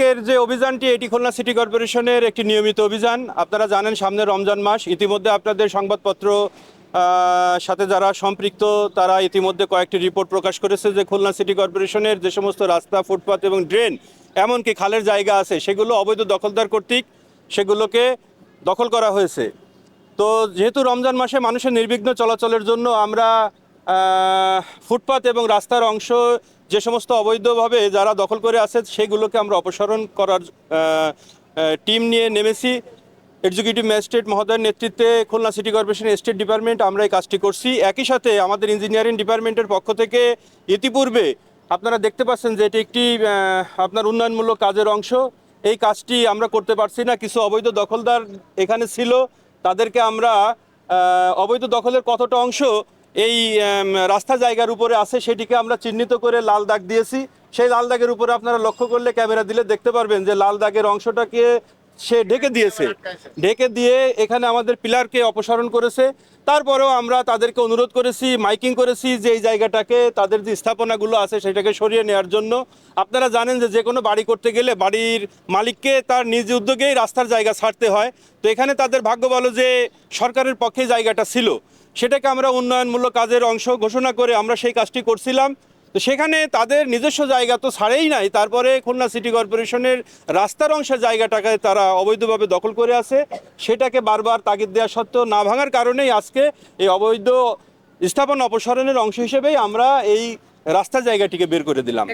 আজকের যে অভিযানটি, এটি খুলনা সিটি কর্পোরেশনের একটি নিয়মিত অভিযান। আপনারা জানেন, সামনে রমজান মাস। ইতিমধ্যে আপনাদের সংবাদপত্র সাথে যারা সম্পৃক্ত, তারা ইতিমধ্যে কয়েকটি রিপোর্ট প্রকাশ করেছে যে খুলনা সিটি কর্পোরেশনের যে সমস্ত রাস্তা, ফুটপাত এবং ড্রেন, এমনকি খালের জায়গা আছে, সেগুলো অবৈধ দখলদার কর্তৃক সেগুলোকে দখল করা হয়েছে। তো যেহেতু রমজান মাসে মানুষের নির্বিঘ্ন চলাচলের জন্য আমরা ফুটপাত এবং রাস্তার অংশ যে সমস্ত অবৈধভাবে যারা দখল করে আছে, সেগুলোকে আমরা অপসারণ করার টিম নিয়ে নেমেছি। এক্সিকিউটিভ ম্যাজিস্ট্রেট মহোদয়ের নেতৃত্বে Khulna city corporation state department আমরা এই কাজটি করছি। একই সাথে আমাদের ইঞ্জিনিয়ারিং ডিপার্টমেন্টের পক্ষ থেকে ইতিপূর্বে আপনারা দেখতে পাচ্ছেন যে এটি একটি আপনার উন্নয়নমূলক কাজের অংশ। এই কাজটি আমরা করতে পারছি না। কিছু অবৈধ দখলদার এখানে ছিল। তাদেরকে আমরা অবৈধ দখলের কতটা অংশ এই রাস্তা জায়গার উপরে আছে, সেটিকে আমরা চিহ্নিত করে লাল দাগ দিয়েছি। সেই লাল দাগের উপরে আপনারা লক্ষ্য করলে ক্যামেরা দিলে দেখতে পারবেন যে লাল দাগের অংশটাকে সে ঢেকে দিয়েছে। ঢেকে দিয়ে এখানে আমাদের পিলারকে অপসারণ করেছে। তারপরেও আমরা তাদেরকে অনুরোধ করেছি, মাইকিং করেছি যে এই জায়গাটাকে, তাদের যে স্থাপনাগুলো আছে সেটাকে সরিয়ে নেওয়ার জন্য। আপনারা জানেন যে যে কোনো বাড়ি করতে গেলে বাড়ির মালিককে তার নিজ উদ্যোগেই রাস্তার জায়গা ছাড়তে হয়। তো এখানে তাদের ভাগ্য ভালো যে সরকারের পক্ষে জায়গাটা ছিল। সেটাকে আমরা উন্নয়নমূলক কাজের অংশ ঘোষণা করে আমরা সেই কাজটি করছিলাম। তো সেখানে তাদের নিজস্ব জায়গা তো ছাড়েই নাই। তারপরে খুলনা সিটি কর্পোরেশনের রাস্তার অংশের জায়গাটাকে তারা অবৈধভাবে দখল করে আছে। সেটাকে বারবার তাগিদ দেওয়া সত্ত্বেও না ভাঙার কারণেই আজকে এই অবৈধ স্থাপন অপসারণের অংশ হিসেবেই আমরা এই রাস্তার জায়গাটিকে বের করে দিলাম।